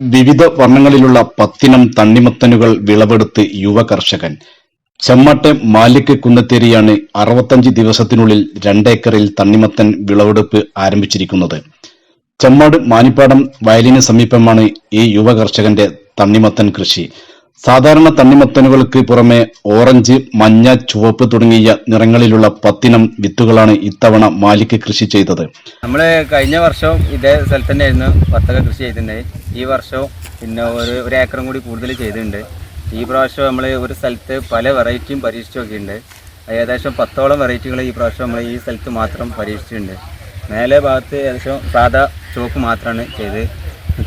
വിവിധ വർണങ്ങളിലുള്ള പത്തിനം തണ്ണിമത്തനുകൾ വിളവെടുത്ത് യുവ കർഷകൻ ചെമ്മാട്ടെ മാലിക് കുന്നത്തേരിയാണ് അറുപത്തഞ്ച് ദിവസത്തിനുള്ളിൽ രണ്ടേക്കറിൽ തണ്ണിമത്തൻ വിളവെടുപ്പ് ആരംഭിച്ചിരിക്കുന്നത്. ചെമ്മാട് മാനിപ്പാടം വയലിന് സമീപമാണ് ഈ യുവ കർഷകന്റെ തണ്ണിമത്തൻ കൃഷി. സാധാരണ തണ്ണിമത്തനുകൾക്ക് പുറമെ ഓറഞ്ച് മഞ്ഞ ചുവപ്പ് തുടങ്ങിയ നിറങ്ങളിലുള്ള പത്തിനം വിത്തുകളാണ് ഇത്തവണ മാലിക്ക് കൃഷി ചെയ്തത്. നമ്മൾ കഴിഞ്ഞ വർഷവും ഇതേ സ്ഥലത്ത് തന്നെയായിരുന്നു വത്തക കൃഷി ചെയ്തിട്ടുണ്ട് ഈ വർഷവും പിന്നെ ഒരു ഒരു ഏക്കറും കൂടി കൂടുതൽ ചെയ്തിട്ടുണ്ട്. ഈ പ്രാവശ്യം നമ്മൾ ഒരു സ്ഥലത്ത് പല വെറൈറ്റിയും പരീക്ഷിച്ചു നോക്കിയിട്ടുണ്ട്. ഏകദേശം പത്തോളം വെറൈറ്റികൾ ഈ പ്രാവശ്യം നമ്മൾ ഈ സ്ഥലത്ത് മാത്രം പരീക്ഷിച്ചിട്ടുണ്ട്. മേലെ ഭാഗത്ത് ഏകദേശം സാധാ ചുവപ്പ് മാത്രമാണ് ചെയ്തത്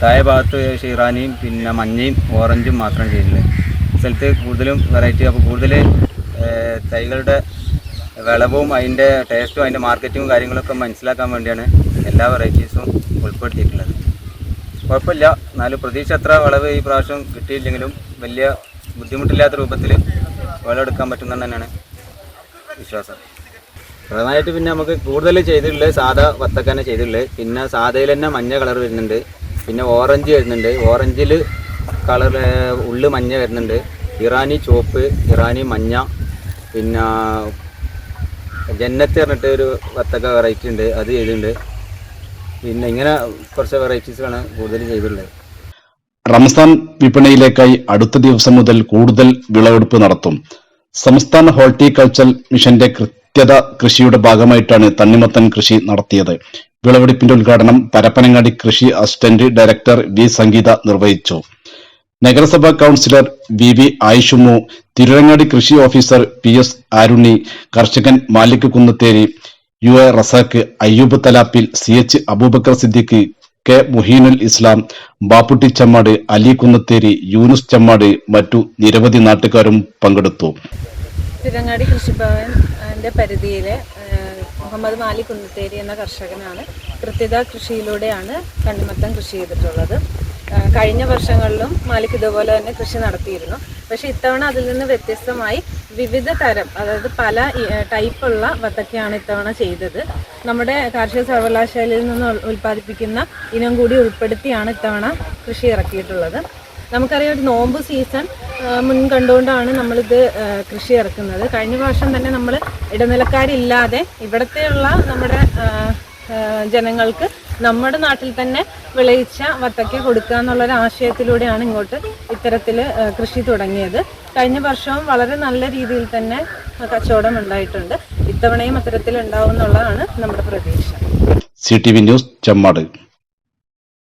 താഴെ ഭാഗത്ത് ഷീറാനിയും പിന്നെ മഞ്ഞയും ഓറഞ്ചും മാത്രം ചെയ്തിട്ടുള്ളത്. സ്ഥലത്ത് കൂടുതലും വെറൈറ്റി അപ്പോൾ കൂടുതൽ തൈകളുടെ വിളവും അതിന്റെ ടേസ്റ്റും അതിന്റെ മാർക്കറ്റിങ്ങും കാര്യങ്ങളൊക്കെ മനസ്സിലാക്കാൻ വേണ്ടിയാണ് എല്ലാ വെറൈറ്റീസും ഉൾപ്പെടുത്തിയിട്ടുള്ളത്. കുഴപ്പമില്ല. എന്നാലും പ്രതീക്ഷ അത്ര വിളവ് ഈ പ്രാവശ്യം കിട്ടിയില്ലെങ്കിലും വലിയ ബുദ്ധിമുട്ടില്ലാത്ത രൂപത്തിൽ വിളവെടുക്കാൻ പറ്റുന്ന തന്നെയാണ് വിശ്വാസം. പ്രധാനമായിട്ട് പിന്നെ നമുക്ക് കൂടുതൽ ചെയ്തിട്ടുള്ളത് സാധാ വത്തക്കന്നെ ചെയ്തിട്ടുള്ളത്. പിന്നെ സാധയിൽ തന്നെ മഞ്ഞ കളർ വരുന്നുണ്ട്. പിന്നെ ഓറഞ്ച് വരുന്നുണ്ട്. ഓറഞ്ചിൽ കളർ ഉള്ളു മഞ്ഞ വരുന്നുണ്ട്. ഇറാനി ചുവപ്പ് ഇറാനി മഞ്ഞ പിന്നെ ജന്നത്ത് പറഞ്ഞിട്ട് ഒരു വത്തക്ക വെറൈറ്റി ഉണ്ട്. അത് ചെയ്തിട്ടുണ്ട്. പിന്നെ ഇങ്ങനെ കുറച്ച് വെറൈറ്റീസാണ് കൂടുതൽ ചെയ്തിട്ടുള്ളത്. റംസാൻ വിപണിയിലേക്കായി അടുത്ത ദിവസം മുതൽ കൂടുതൽ വിളവെടുപ്പ് നടത്തും. സംസ്ഥാന ഹോർട്ടിക്കൾച്ചർ മിഷന്റെ കൃത്യത കൃഷിയുടെ ഭാഗമായിട്ടാണ് തണ്ണിമത്തൻ കൃഷി നടത്തിയത്. വിളവെടുപ്പിന്റെ ഉദ്ഘാടനം പരപ്പനങ്ങാടി കൃഷി അസിസ്റ്റന്റ് ഡയറക്ടർ വി സംഗീത നിർവഹിച്ചു. നഗരസഭാ councillor V V Ayishumu Tirurangadi കൃഷി ഓഫീസർ പി എസ് ആരുണ്ണി കർഷകൻ Malik Kunnatheri U A Razak Ayub Thalappil C H Aboobacker Siddique K Muhinul Islam Bapputty Chemmad Ali Kunnatheri Yunus Chemmad മറ്റു നിരവധി നാട്ടുകാരും പങ്കെടുത്തു. തിരങ്ങാടി കൃഷിഭവന്റെ പരിധിയിലെ മുഹമ്മദ് മാലി കുന്നത്തേരി എന്ന കർഷകനാണ് കൃത്യത കൃഷിയിലൂടെയാണ് കണ്ടുമത്തം കൃഷി ചെയ്തിട്ടുള്ളത്. കഴിഞ്ഞ വർഷങ്ങളിലും മാലിക് ഇതുപോലെ തന്നെ കൃഷി നടത്തിയിരുന്നു. പക്ഷേ ഇത്തവണ അതിൽ നിന്ന് വ്യത്യസ്തമായി വിവിധ തരം അതായത് പല ടൈപ്പുള്ള വത്തക്കയാണ് ഇത്തവണ ചെയ്തത്. നമ്മുടെ കാർഷിക സർവകലാശാലയിൽ നിന്ന് ഉൽ- ഉൽപ്പാദിപ്പിക്കുന്ന ഇനം കൂടി ഉൾപ്പെടുത്തിയാണ് ഇത്തവണ കൃഷി ഇറക്കിയിട്ടുള്ളത്. നമുക്കറിയാം ഒരു നോമ്പ് സീസൺ മുൻ കണ്ടുകൊണ്ടാണ് നമ്മളിത് കൃഷി ഇറക്കുന്നത്. കഴിഞ്ഞ പ്രാവശ്യം തന്നെ നമ്മൾ ഇടനിലക്കാരില്ലാതെ ഇവിടത്തെയുള്ള നമ്മുടെ ജനങ്ങൾക്ക് നമ്മുടെ നാട്ടിൽ തന്നെ വിളയിച്ച വത്തക്ക കൊടുക്കുക എന്നുള്ളൊരു ആശയത്തിലൂടെയാണ് ഇങ്ങോട്ട് ഇത്തരത്തിൽ കൃഷി തുടങ്ങിയത്. കഴിഞ്ഞ വർഷവും വളരെ നല്ല രീതിയിൽ തന്നെ കച്ചവടം ഉണ്ടായിട്ടുണ്ട്. ഇത്തവണയും അത്തരത്തിൽ ഉണ്ടാവും എന്നുള്ളതാണ് നമ്മുടെ പ്രതീക്ഷ. C T V news Chemmad.